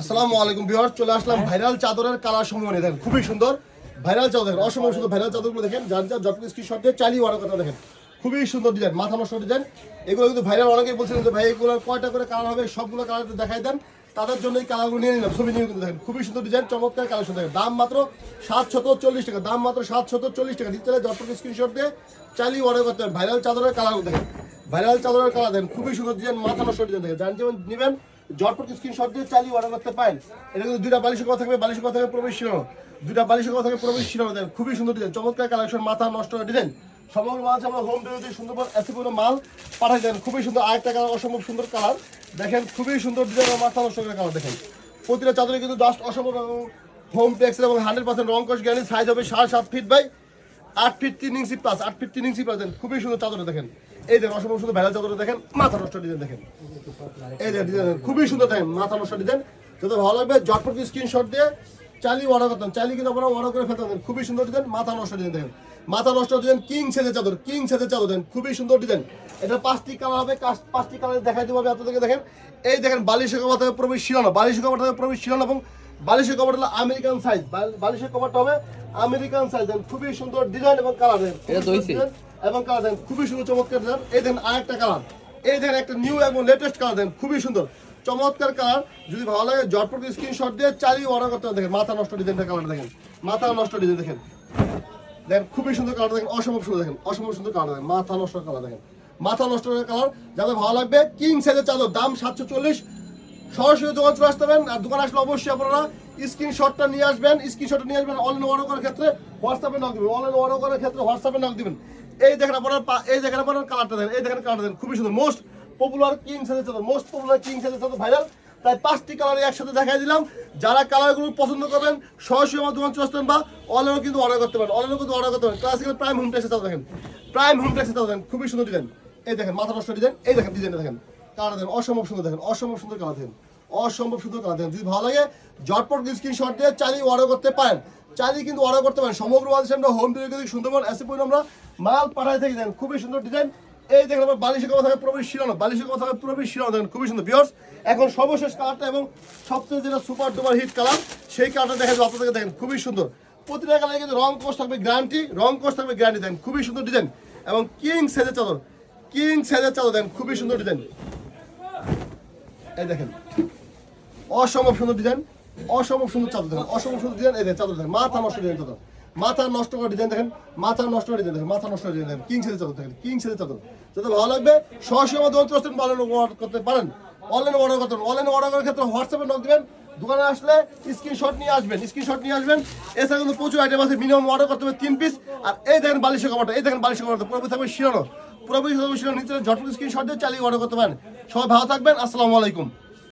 আসসালামু আলাইকুম ভিউয়ার্স, চলে আসলাম ভাইরাল চাদরের কালার সমূহ দেখেন, খুবই সুন্দর। ভাইরাল চাদর, দেখেন, অসম্ভব সুন্দর ভাইরাল চাদরগুলো দেখেন, যার যার যত স্ক্রিনশট দিয়ে চালিয়ে ওয়ার কথা দেখেন। খুবই সুন্দর ডিজাইন মাথা নষ্ট ডিজাইন এগুলো কিন্তু ভাইরাল, অনেকেই বলছিলেন যে ভাই, এগুলো কয়টা করে কালার হবে? সবগুলো কালার দেখাই দেন। তাদের জন্য এই কালারগুলো নিয়ে নিলাম, ছবি নিয়ে কিন্তু দেখেন, খুবই সুন্দর ডিজাইন চমৎকার কালেকশন দেখেন। দাম মাত্র সাতশত চল্লিশ টাকা, দাম মাত্র সাতশত চল্লিশ টাকা। দিতে হলে যত স্ক্রিনশট দিয়ে চালিয়ে অর্ডার করতে ভাইরাল চাদরের কালারগুলো দেখেন। ভাইরাল চাদরের কালার দেখেন, খুবই সুন্দর ডিজাইন মাথা নষ্ট ডিজাইন দেখেন। যার যেমন নেবেন জটপট স্ক্রিনশট দিয়ে চালিয়ে অর্ডার করতে পারেন। এটা কিন্তু দুইটা বালিশের কথা থাকবে, বালিশের কথা থাকবে প্রবেশ ছিল দুইটা বালিশের কথা থাকবে প্রবেশ ছিল দেখেন, খুবই সুন্দর ডিজাইন চমৎকার কালেকশন মাথা নষ্ট ডিজাইন সমগ্র মাছ আমরা হোম ডেলিভারি সুন্দর এত পুরো মাল পাঠাই দেন। খুবই সুন্দর। আরেকটা কালার অসম্ভব সুন্দর কালার দেখেন, খুবই সুন্দর ডিজাইন মাথা নষ্ট করে কালার দেখেন। প্রতিটা চাদরে কিন্তু জাস্ট অসম্ভব হোম টেক্সের এবং হান্ড্রেড পার্সেন্ট রং কস গ্যারান্টি সাইজ হবে সাড়ে সাত ফিট বাই আট ফিট তিন ইঞ্চি প্লাস আট ফিট তিন ইঞ্চি প্লাস দেন খুবই সুন্দর চাদর দেখেন। এই দেখেন অসম্ভব সুন্দর ভেড়া চাদর দেখেন, মাথা নষ্ট ডিজাইন দেখেন। এই ডিজাইন, খুবই সুন্দর দেখেন, মাথা নষ্ট ডিজাইন। যদি ভালো লাগবে জটপট স্ক্রিনশট দিয়ে চালিয়ে অর্ডার করতাম চালিয়ে কিন্তু আপনারা অর্ডার করে ফেলতাম খুবই সুন্দর ডিজাইন, মাথা নষ্ট ডিজাইন দেখেন। মাথা নষ্ট ডিজাইন কিং সেজের চাদর কিং সেজের চাদর দেন খুবই সুন্দর ডিজাইন। এটা পাঁচটি কালার হবে পাঁচটি কালার দেখাই দেবো আমি আপনাদেরকে, দেখেন। এই দেখেন কভার থেকে প্রবেশ শিরানো বালিশের কভার থেকে প্রবেশ শিরানো এবং বালিশের কভার হলো আমেরিকান সাইজ বালিশের কভারটা হবে আমেরিকান সাইজ দেন খুবই সুন্দর ডিজাইন এবং কালার দেন এবং কালার দেন খুবই সুন্দর চমৎকার ডিজাইন এই দেখেন আরেকটা কালার এই দেখেন একটা নিউ এবং লেটেস্ট কালার দেন খুবই সুন্দর। চমৎকার কালার যদি ভালো লাগে জটপট স্ক্রিনশট দিয়ে চালিয়ে অর্ডার করতে দেখেন মাথা নষ্ট ডিজাইনটা কালার দেখেন। মাথা নষ্ট ডিজাইন দেখেন। দেখেন খুবই সুন্দর কালার দেখেন অসম্ভব সুন্দর দেখেন অসম্ভব সুন্দর কালার দেখেন। মাথা নষ্ট কালার দেখেন। মাথা নষ্ট কালার যাদের ভালো লাগবে কিং সাইজের চাদর দাম সাতশো চল্লিশ। সরাসরি দোকান চলে আসতে পারেন। আর দোকান আসলে অবশ্যই আপনারা স্ক্রিনশটটা নিয়ে আসবেন। স্ক্রিনশটটা নিয়ে আসবেন অনলাইন অর্ডার করার ক্ষেত্রে হোয়াটসঅ্যাপে নক দিবেন। অনলাইন অর্ডার করার ক্ষেত্রে হোয়াটসঅ্যাপে নক দিবেন। এই দেখেন আপনার এই দেখেন আপনার কালারটা দেন এই দেখেন কালারটা দেন খুবই সুন্দর। মোস্ট পপুলার কিং সাইজের চাদর। মোস্ট পপুলার কিং সাইজের চাদর ভাইরাল তাই পাঁচটি কালার একসাথে দেখাই দিলাম। যারা কালারগুলো পছন্দ করবেন, সরাসরি আমার দোকান চলে আসতেন বা অনলাইনও কিন্তু অর্ডার করতে পারেন। অনলাইনও কিন্তু অর্ডার করতে পারেন। ক্লাসিক্যাল প্রাইম হোম টেক্সে চাদর দেখেন। প্রাইম হোম টেক্সে চাদর দেখেন। খুবই সুন্দর ডিজাইন এই দেখেন, মাথা নষ্ট ডিজাইন এই দেখেন ডিজাইনটা দেখেন। কালার দেখেন অসম্ভব সুন্দর দেখেন, অসম্ভব সুন্দর কালার দেখেন অসম্ভব সুন্দর কালার দেখেন যদি ভালো লাগে জটপট স্ক্রিনশট দিয়ে চালিয়ে অর্ডার করতে পারেন। চালিয়ে কিন্তু অর্ডার করতে পারেন। সমগ্র বাংলাদেশে আমরা হোম ডেলিভারি সুন্দরবন এসে পর্যন্ত আমরা মাল পাঠাই থেকে। দেন খুবই সুন্দর ডিজাইন এই দেখেন, আমার বালিশের কথা থাকে প্রবেশ শিরানো বালিশের কথা থাকে প্রবেশ শিরানো দেখেন, খুবই সুন্দর বিয়ার্স এখন সর্বশেষ কালারটা এবং সবচেয়ে যেটা সুপার ডুপার হিট কালার সেই কালারটা দেখা যাবে আপনাদেরকে। দেখেন, খুবই সুন্দর। প্রতিটা কালারে কিন্তু রং কোষ থাকবে গ্যারান্টি রং কোষ থাকবে গ্যারান্টি দেন খুবই সুন্দর ডিজাইন এবং কিং সাইজের চাদর কিং সাইজের চাদর। দেন খুবই সুন্দর ডিজাইন এই দেখেন। অসম্ভব সুন্দর ডিজাইন অসম্ভব সুন্দর চাদর দেখেন, অসম্ভব সুন্দর ডিজাইন এই দেখেন চাদর দেখেন, মাথা নষ্ট ডিজাইন চাদর। মাথা নষ্ট করা ডিজাইন দেখেন, মাথা নষ্ট করা ডিজাইন দেখেন, মাথা নষ্ট করা ডিজাইন দেখেন কিং সেদের চাদর দেখেন কিং সেদের চাদর। যাতে ভালো লাগবে সহসীমা দোকান অনলাইন অর্ডার করতে পারেন। অনলাইন অর্ডার করতে অনলাইন অর্ডার করার ক্ষেত্রে হোয়াটসঅ্যাপে নক দিবেন দোকানে আসলে স্ক্রিনশট নিয়ে আসবেন স্ক্রিনশট নিয়ে আসবেন। এছাড়া কিন্তু প্রচুর আইটেম আছে মিনিমাম অর্ডার করতে হবে তিন পিস আর এই দেখেন বালিশের কাপড়টা এই দেখেন বালিশের কাপড়টা পুরোপুরি থাকবে শিরানো পুরোপুরি থাকবে শিরানো নিচে ঝটপট স্ক্রিনশট দিয়ে চালিয়ে অর্ডার করতে পারেন। সবাই ভালো থাকবেন, আসসালামু আলাইকুম।